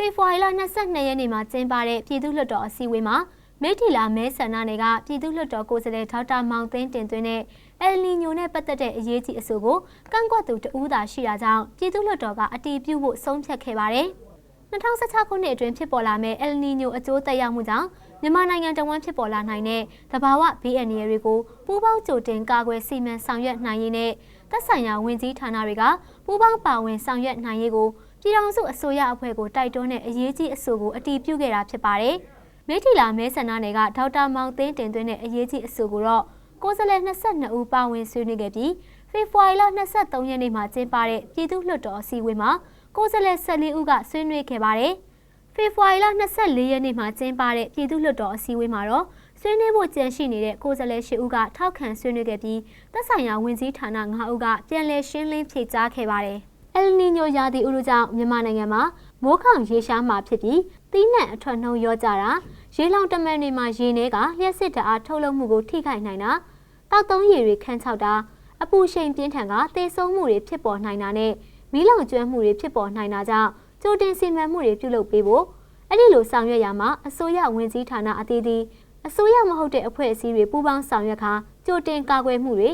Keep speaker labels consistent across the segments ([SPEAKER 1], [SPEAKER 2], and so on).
[SPEAKER 1] ဖေဖော်ဝါရီလ22ရက်နေ့မှာကျင်းပတဲ့ပြည်သူ့လွှတ်တော်အစည်းအဝေးမှာမိထီလာမဲဆန္ဒနယ်ကပြည်သူ့လွှတ်တော်ကိုယ်စားလှယ်ဒေါက်တာမောင်သိန်းတင်သွင်းတဲ့အယ်လ်နီညိုနဲ့ပတ်သက်တဲ့အရေးကြီးအဆိုကိုကန့်ကွက်သူတဦးသာရှိတာကြောင့်ပြည်သူ့လွှတ်တော်ကအတီးပြုတ်ဖို့ဆုံးဖြတ်ခဲ့ပါတယ်။2016ခုနှစ်အတွင်းဖြစ်ပေါ်လာမဲ့အယ်လ်နီညိုအကျိုးသက်ရောက်မှုကြောင့်မြန်မာနိုင်ငံတဝန်းဖြစ်ပေါ်လာနိုင်တဲ့သဘာဝဘေးအန္တရာယ်တွေကိုပူးပေါင်းကြိုတင်ကာကွယ်စီမံဆောင်ရွက်နိုင်ရေးနဲ့သက်ဆိုင်ရာဝန်ကြီးဌာနတွေကပူးပေါင်းပါဝင်ဆောင်ရွက်နိုင်ရေးကို ပြည်ထောင်စုအစိုးရအဖွဲ့ကိုတိုက်တွန်းတဲ့အရေးကြီးအဆိုကိုအတည်ပြုခဲ့တာဖြစ်ပါတယ်။မိထီလာမဲဆန္ဒနယ်ကဒေါက်တာမောင်သိန်းတင်သွင်းတဲ့အရေးကြီးအဆိုကိုတော့ကိုယ်စားလှယ်22ဦးပါဝင်ဆွေးနွေးခဲ့ပြီးဖေဖော်ဝါရီလ23ရက်နေ့မှာကျင်းပတဲ့ပြည်သူ့လွှတ်တော်အစည်းအဝေးမှာကိုယ်စားလှယ်14ဦးကဆွေးနွေးခဲ့ပါတယ်။ဖေဖော်ဝါရီလ24ရက်နေ့မှာကျင်းပတဲ့ပြည်သူ့လွှတ်တော်အစည်းအဝေးမှာတော့ဆွေးနွေးဖို့ကြံရှိနေတဲ့ကိုယ်စားလှယ်၈ဦးကထောက်ခံဆွေးနွေးခဲ့ပြီးသက်ဆိုင်ရာဝန်ကြီးဌာန9ဦးကပြန်လည်ရှင်းလင်းဖြေကြားခဲ့ပါတယ်။ အယ်နီညိုရာသီဥတုကြောင့်မြန်မာနိုင်ငံမှာမိုးခေါင်ရေရှားမှာဖြစ်ပြီးသီးနှံအထွက်နှုံးရောကြတာရေလောင်တမန်တွေမှာရေနှဲကလျှက်စစ်တအားထုတ်လုပ်မှုကိုထိခိုက်နိုင်တာတောက်သုံးရည်တွေခန်းချောက်တာအပူရှိန်ပြင်းထန်ကသေဆုံးမှုတွေဖြစ်ပေါ်နိုင်တာနဲ့မီးလောင်ကျွမ်းမှုတွေဖြစ်ပေါ်နိုင်တာကြောင့်ကြိုတင်စီမံမှုတွေပြုလုပ်ပေးဖို့အဲ့ဒီလိုဆောင်ရွက်ရမှာအစိုးရဝန်ကြီးဌာနအသီးသီးအစိုးရမဟုတ်တဲ့အဖွဲ့အစည်းတွေပူးပေါင်းဆောင်ရွက်ခါကြိုတင်ကာကွယ်မှုတွေ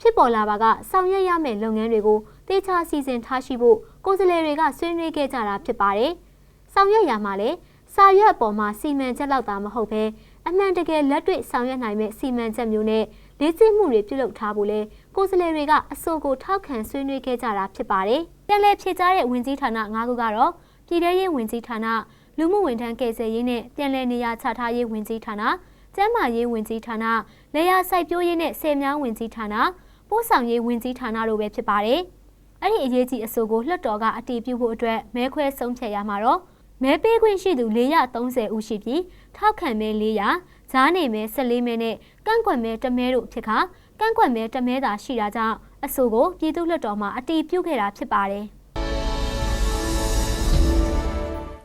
[SPEAKER 1] ဖြစ်ပေါ်လာပါကဆောင်ရွက်ရမယ့်လုပ်ငန်းတွေကို တေချာစီစဉ်ထားရှိဖို့ကိုယ်စားလှယ်တွေကဆွေးနွေးခဲ့ကြတာဖြစ်ပါတယ်။ဆောင်ရွက်ရမှာလဲစာရွက်အပေါ်မှာစီမံချက်လောက်သာမဟုတ်ဘဲအမှန်တကယ်လက်တွေ့ဆောင်ရွက်နိုင်မဲ့စီမံချက်မျိုးနဲ့လေ့ကျင့်မှုတွေပြုလုပ်ထားဖို့လဲကိုယ်စားလှယ်တွေကအဆိုကိုထောက်ခံဆွေးနွေးခဲ့ကြတာဖြစ်ပါတယ်။ပြန်လည်ဖြည့်ကြားတဲ့ဝင်ကြီးဌာန၅ခုကတော့ပြည်ထရေးဝင်ကြီးဌာနလူမှုဝန်ထမ်းကယ်ဆယ်ရေးနဲ့ပြန်လည်နေရာချထားရေးဝင်ကြီးဌာနကျန်းမာရေးဝင်ကြီးဌာနလေယာစိုက်ပျိုးရေးနဲ့ဆယ်မြောင်းဝင်ကြီးဌာနပို့ဆောင်ရေးဝင်ကြီးဌာနတို့ပဲဖြစ်ပါတယ်။ အဲ့ဒီအရေးကြီးအဆိုကိုလွှတ်တော်ကအတည်ပြုဖို့အတွက်မဲခွဲဆုံးဖြတ်ရမှာတော့မဲပေးခွင့်ရှိသူ430ဦးရှိပြီးထောက်ခံမဲ400ဈာနေမဲ14မဲနဲ့ကန့်ကွက်မဲ1မဲတို့ဖြစ်ခါကန့်ကွက်မဲ1မဲသာရှိတာကြောင့်အဆိုကိုပြည်သူ့လွှတ်တော်မှာအတည်ပြုခဲ့တာဖြစ်ပါတယ်။